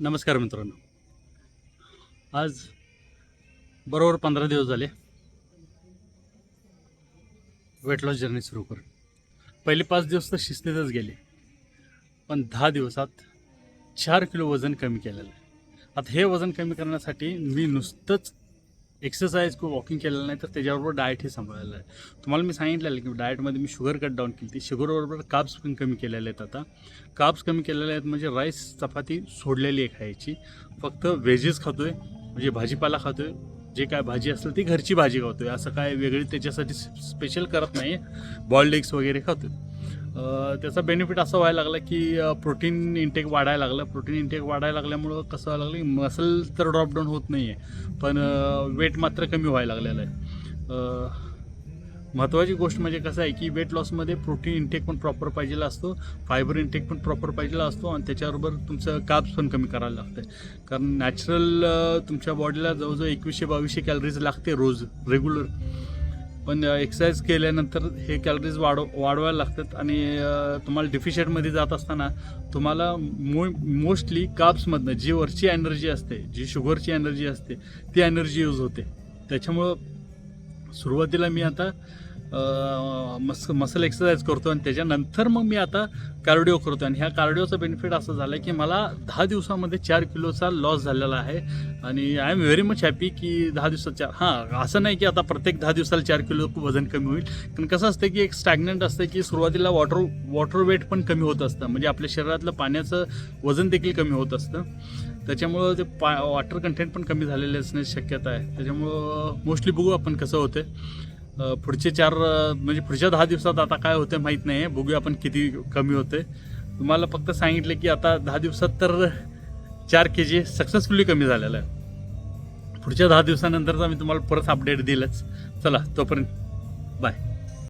नमस्कार मित्रांनो. आज बरोबर पंधरा दिवस झाले. वेट लॉस जर्नी सुरू करून. पहिले पाच दिवस तर शिस्तीतच गेले. पण दहा दिवसात चार किलो वजन कमी केलेलं आहे. आता हे वजन कमी करण्यासाठी मी नुसतंच एक्सरसाइज किंवा वॉकिंग केलेलं नाही तर त्याच्याबरोबर डाएट हे सांभाळलेलं आहे. तुम्हाला मी सांगितलेलं की डाएटमध्ये मी शुगर कट डाऊन केली ती शुगरबरोबर काब्स पण कमी केलेले आहेत आता. काब्स कमी केलेले आहेत म्हणजे राईस चपाती सोडलेली आहे खायची. फक्त व्हेजेस खातो आहे म्हणजे भाजीपाला खातो आहे जे काय भाजी असेल ती घरची भाजी खातो आहे असं काय वेगळी त्याच्यासाठी स्पेशल करत नाही बॉइल्ड एग्स वगैरे खातो आहे त्याचा बेनिफिट असा व्हायला लागला की प्रोटीन इंटेक वाढायला लागलं. प्रोटीन इंटेक वाढायला लागल्यामुळं कसं व्हायला लागलं की मसल तर ड्रॉप डाऊन होत नाही आहे पण वेट मात्र कमी व्हायला लागलेलं आहे. महत्त्वाची गोष्ट म्हणजे कसं आहे की वेट लॉसमध्ये प्रोटीन इंटेक पण प्रॉपर पाहिजेला असतो फायबर इंटेक पण प्रॉपर पाहिजेला असतो आणि त्याच्याबरोबर तुमचं काब्स पण कमी करायला लागतं कारण नॅचरल तुमच्या बॉडीला जवळजवळ एकवीसशे बावीसशे कॅलरीज लागते रोज रेग्युलर पण एक्सरसाइज केल्यानंतर हे कॅलरीज वाढव वाढवायला लागतात आणि तुम्हाला डिफिशियंटमध्ये जात असताना तुम्हाला मो मोस्टली काप्समधनं जी वरची एनर्जी असते जी शुगरची एनर्जी असते ती एनर्जी यूज होते. त्याच्यामुळं सुरुवातीला मी आता मस मसल एक्सरसाइज करतो आणि त्याच्यानंतर मग मी आता कार्डिओ करतो आणि ह्या कार्डिओचा बेनिफिट असं झालं आहे की मला दहा दिवसामध्ये चार किलोचा लॉस झालेला आहे. आणि I am very much happy की दहा दिवसात चार हां असं नाही की आता प्रत्येक दहा दिवसाला चार किलो वजन कमी होईल. पण कसं असतं की एक स्टॅग्नंट असतं की सुरुवातीला वॉटर वॉटर वेट पण कमी होत असतं. म्हणजे आपल्या शरीरातलं पाण्याचं वजन देखील कमी होत असतं. त्याच्यामुळं ते पा वॉटर कंटेंट पण कमी झालेले असण्याची शक्यता आहे. त्याच्यामुळं मोस्टली बघू आपण कसं होतं आहे पुढचे चार म्हणजे पुढच्या दहा दिवसात आता काय होतं माहीत नाही आहे बघूया आपण किती कमी होते. तुम्हाला फक्त सांगितले की आता दहा दिवसात तर चार के जी सक्सेसफुली कमी झालेलं आहे. पुढच्या दहा दिवसानंतरचा मी तुम्हाला परत अपडेट दिलंच. चला तोपर्यंत बाय